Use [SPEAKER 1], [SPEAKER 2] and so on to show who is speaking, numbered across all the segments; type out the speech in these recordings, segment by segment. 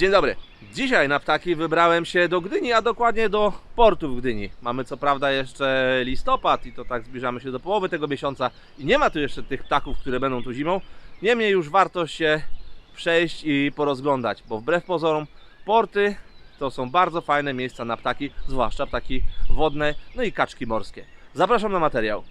[SPEAKER 1] Dzień dobry. Dzisiaj na ptaki wybrałem się do Gdyni, a dokładnie do portu w Gdyni. Mamy co prawda jeszcze listopad i to tak zbliżamy się do połowy tego miesiąca i nie ma tu jeszcze tych ptaków, które będą tu zimą. Niemniej już warto się przejść i porozglądać, bo wbrew pozorom porty to są bardzo fajne miejsca na ptaki, zwłaszcza ptaki wodne, no i kaczki morskie. Zapraszam na materiał.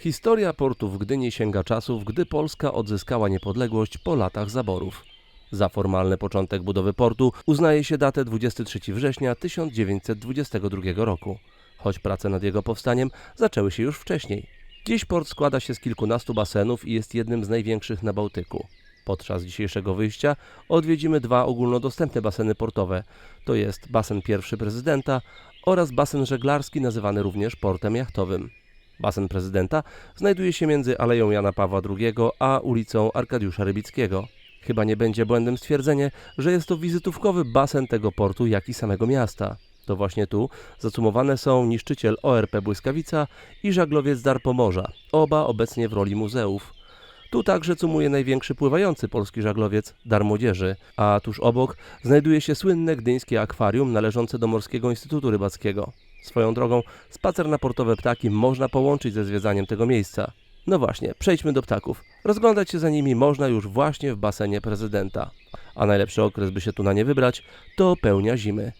[SPEAKER 2] Historia portu w Gdyni sięga czasów, gdy Polska odzyskała niepodległość po latach zaborów. Za formalny początek budowy portu uznaje się datę 23 września 1922 roku, choć prace nad jego powstaniem zaczęły się już wcześniej. Dziś port składa się z kilkunastu basenów i jest jednym z największych na Bałtyku. Podczas dzisiejszego wyjścia odwiedzimy dwa ogólnodostępne baseny portowe, to jest basen pierwszy prezydenta oraz basen żeglarski nazywany również portem jachtowym. Basen prezydenta znajduje się między Aleją Jana Pawła II a ulicą Arkadiusza Rybickiego. Chyba nie będzie błędem stwierdzenie, że jest to wizytówkowy basen tego portu, jak i samego miasta. To właśnie tu zacumowane są niszczyciel ORP Błyskawica i żaglowiec Dar Pomorza, oba obecnie w roli muzeów. Tu także cumuje największy pływający polski żaglowiec Dar Młodzieży, a tuż obok znajduje się słynne gdyńskie akwarium należące do Morskiego Instytutu Rybackiego. Swoją drogą, spacer na portowe ptaki można połączyć ze zwiedzaniem tego miejsca. No właśnie, przejdźmy do ptaków. Rozglądać się za nimi można już właśnie w basenie prezydenta. A najlepszy okres, by się tu na nie wybrać, to pełnia zimy.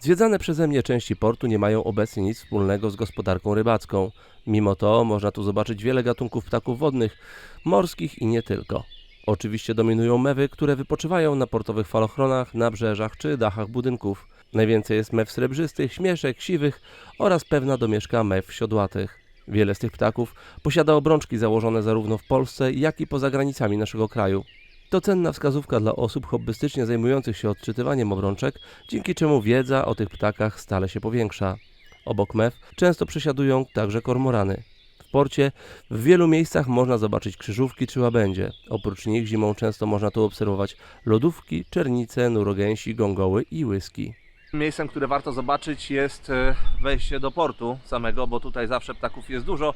[SPEAKER 2] Zwiedzane przeze mnie części portu nie mają obecnie nic wspólnego z gospodarką rybacką. Mimo to można tu zobaczyć wiele gatunków ptaków wodnych, morskich i nie tylko. Oczywiście dominują mewy, które wypoczywają na portowych falochronach, nabrzeżach czy dachach budynków. Najwięcej jest mew srebrzystych, śmieszek, siwych oraz pewna domieszka mew siodłatych. Wiele z tych ptaków posiada obrączki założone zarówno w Polsce, jak i poza granicami naszego kraju. To cenna wskazówka dla osób hobbystycznie zajmujących się odczytywaniem obrączek, dzięki czemu wiedza o tych ptakach stale się powiększa. Obok mew często przesiadują także kormorany. W porcie w wielu miejscach można zobaczyć krzyżówki czy łabędzie. Oprócz nich zimą często można tu obserwować lodówki, czernice, nurogęsi, gongoły i łyski.
[SPEAKER 1] Miejscem, które warto zobaczyć jest e, wejście do portu samego, bo tutaj zawsze ptaków jest dużo.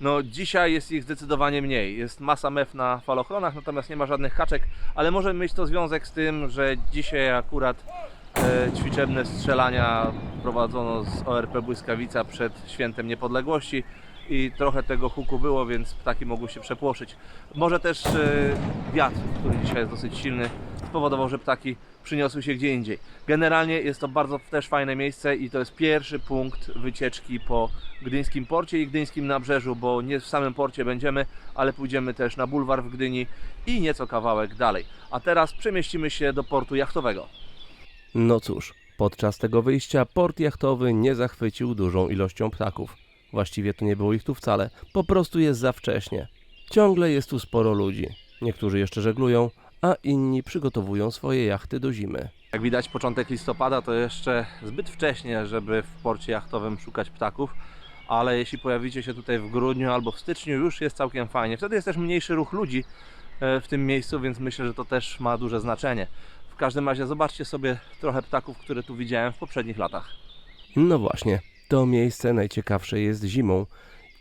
[SPEAKER 1] No dzisiaj jest ich zdecydowanie mniej. Jest masa mew na falochronach, natomiast nie ma żadnych kaczek, ale może mieć to związek z tym, że dzisiaj akurat e, ćwiczebne strzelania prowadzono z ORP Błyskawica przed świętem niepodległości i trochę tego huku było, więc ptaki mogły się przepłoszyć. Może też e, wiatr, który dzisiaj jest dosyć silny, spowodował, że ptaki przyniosły się gdzie indziej. Generalnie jest to bardzo też fajne miejsce i to jest pierwszy punkt wycieczki po gdyńskim porcie i gdyńskim nabrzeżu, bo nie w samym porcie będziemy, ale pójdziemy też na bulwar w Gdyni i nieco kawałek dalej. A teraz przemieścimy się do portu jachtowego.
[SPEAKER 2] No cóż, podczas tego wyjścia port jachtowy nie zachwycił dużą ilością ptaków. Właściwie to nie było ich tu wcale, po prostu jest za wcześnie. Ciągle jest tu sporo ludzi. Niektórzy jeszcze żeglują, a inni przygotowują swoje jachty do zimy.
[SPEAKER 1] Jak widać początek listopada to jeszcze zbyt wcześnie, żeby w porcie jachtowym szukać ptaków, ale jeśli pojawicie się tutaj w grudniu albo w styczniu już jest całkiem fajnie. Wtedy jest też mniejszy ruch ludzi e, w tym miejscu, więc myślę, że to też ma duże znaczenie. W każdym razie zobaczcie sobie trochę ptaków, które tu widziałem w poprzednich latach.
[SPEAKER 2] No właśnie, to miejsce najciekawsze jest zimą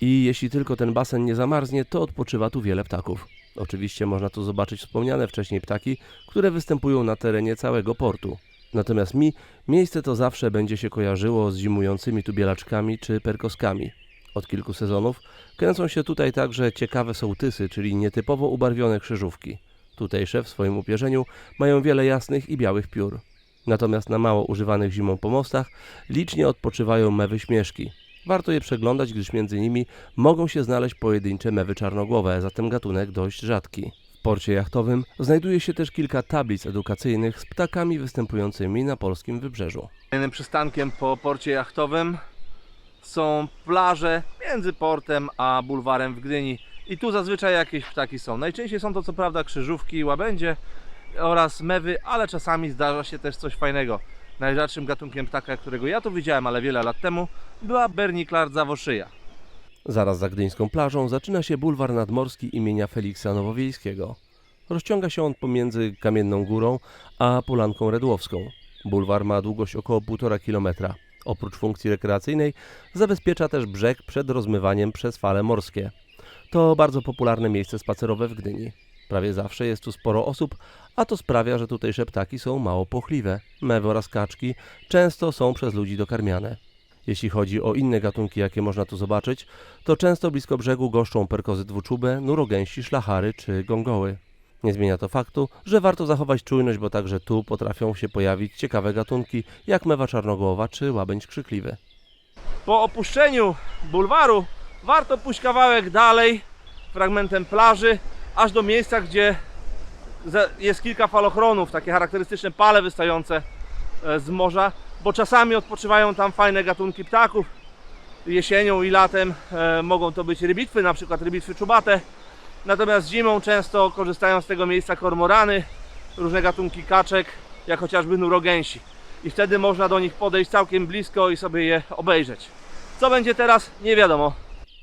[SPEAKER 2] i jeśli tylko ten basen nie zamarznie, to odpoczywa tu wiele ptaków. Oczywiście można tu zobaczyć wspomniane wcześniej ptaki, które występują na terenie całego portu. Natomiast mi miejsce to zawsze będzie się kojarzyło z zimującymi tu bielaczkami czy perkoskami. Od kilku sezonów kręcą się tutaj także ciekawe sołtysy, czyli nietypowo ubarwione krzyżówki. Tutejsze w swoim upierzeniu mają wiele jasnych i białych piór. Natomiast na mało używanych zimą pomostach licznie odpoczywają mewy śmieszki. Warto je przeglądać, gdyż między nimi mogą się znaleźć pojedyncze mewy czarnogłowe, zatem gatunek dość rzadki. W porcie jachtowym znajduje się też kilka tablic edukacyjnych z ptakami występującymi na polskim wybrzeżu.
[SPEAKER 1] Kolejnym przystankiem po porcie jachtowym są plaże między portem a bulwarem w Gdyni. I tu zazwyczaj jakieś ptaki są. Najczęściej są to co prawda krzyżówki, łabędzie oraz mewy, ale czasami zdarza się też coś fajnego. Najrzadszym gatunkiem ptaka, którego ja tu widziałem, ale wiele lat temu, była berniklar zawoszyja.
[SPEAKER 2] Zaraz za gdyńską plażą zaczyna się bulwar nadmorski imienia Feliksa Nowowiejskiego. Rozciąga się on pomiędzy Kamienną Górą a Polanką Redłowską. Bulwar ma długość około 1,5 kilometra. Oprócz funkcji rekreacyjnej zabezpiecza też brzeg przed rozmywaniem przez fale morskie. To bardzo popularne miejsce spacerowe w Gdyni. Prawie zawsze jest tu sporo osób, a to sprawia, że tutejsze ptaki są mało płochliwe. Mewy oraz kaczki często są przez ludzi dokarmiane. Jeśli chodzi o inne gatunki, jakie można tu zobaczyć, to często blisko brzegu goszczą perkozy dwuczube, nurogęsi, szlachary czy gongoły. Nie zmienia to faktu, że warto zachować czujność, bo także tu potrafią się pojawić ciekawe gatunki, jak mewa czarnogłowa czy łabędź krzykliwy.
[SPEAKER 1] Po opuszczeniu bulwaru warto pójść kawałek dalej, fragmentem plaży, aż do miejsca, gdzie jest kilka falochronów, takie charakterystyczne pale wystające e, z morza, bo czasami odpoczywają tam fajne gatunki ptaków. Jesienią i latem e, mogą to być rybitwy, na przykład rybitwy czubate. Natomiast zimą często korzystają z tego miejsca kormorany, różne gatunki kaczek, jak chociażby nurogęsi. I wtedy można do nich podejść całkiem blisko i sobie je obejrzeć. Co będzie teraz, nie wiadomo.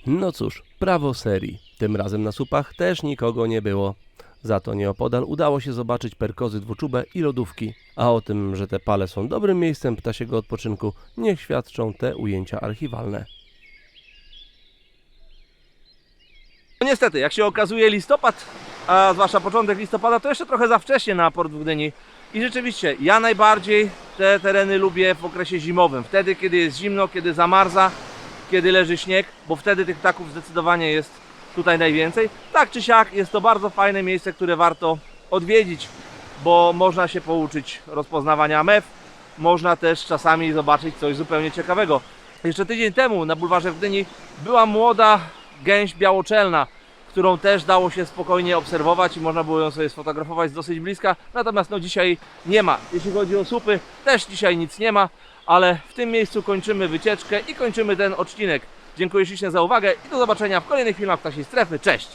[SPEAKER 2] No cóż, prawo serii. Tym razem na supach też nikogo nie było. Za to nieopodal udało się zobaczyć perkozy dwuczube i lodówki. A o tym, że te pale są dobrym miejscem ptasiego odpoczynku, niech świadczą te ujęcia archiwalne.
[SPEAKER 1] No niestety, jak się okazuje listopad, a zwłaszcza początek listopada, to jeszcze trochę za wcześnie na port w Gdyni. I rzeczywiście, ja najbardziej te tereny lubię w okresie zimowym. Wtedy, kiedy jest zimno, kiedy zamarza, kiedy leży śnieg, bo wtedy tych ptaków zdecydowanie jest tutaj najwięcej. Tak czy siak, jest to bardzo fajne miejsce, które warto odwiedzić, bo można się pouczyć rozpoznawania mew, można też czasami zobaczyć coś zupełnie ciekawego. Jeszcze tydzień temu na bulwarze w Gdyni była młoda gęś białoczelna, którą też dało się spokojnie obserwować i można było ją sobie sfotografować z dosyć bliska. Natomiast no dzisiaj nie ma. Jeśli chodzi o słupy, też dzisiaj nic nie ma, ale w tym miejscu kończymy wycieczkę i kończymy ten odcinek. Dziękuję ślicznie za uwagę i do zobaczenia w kolejnych filmach Ptasiej Strefy. Cześć!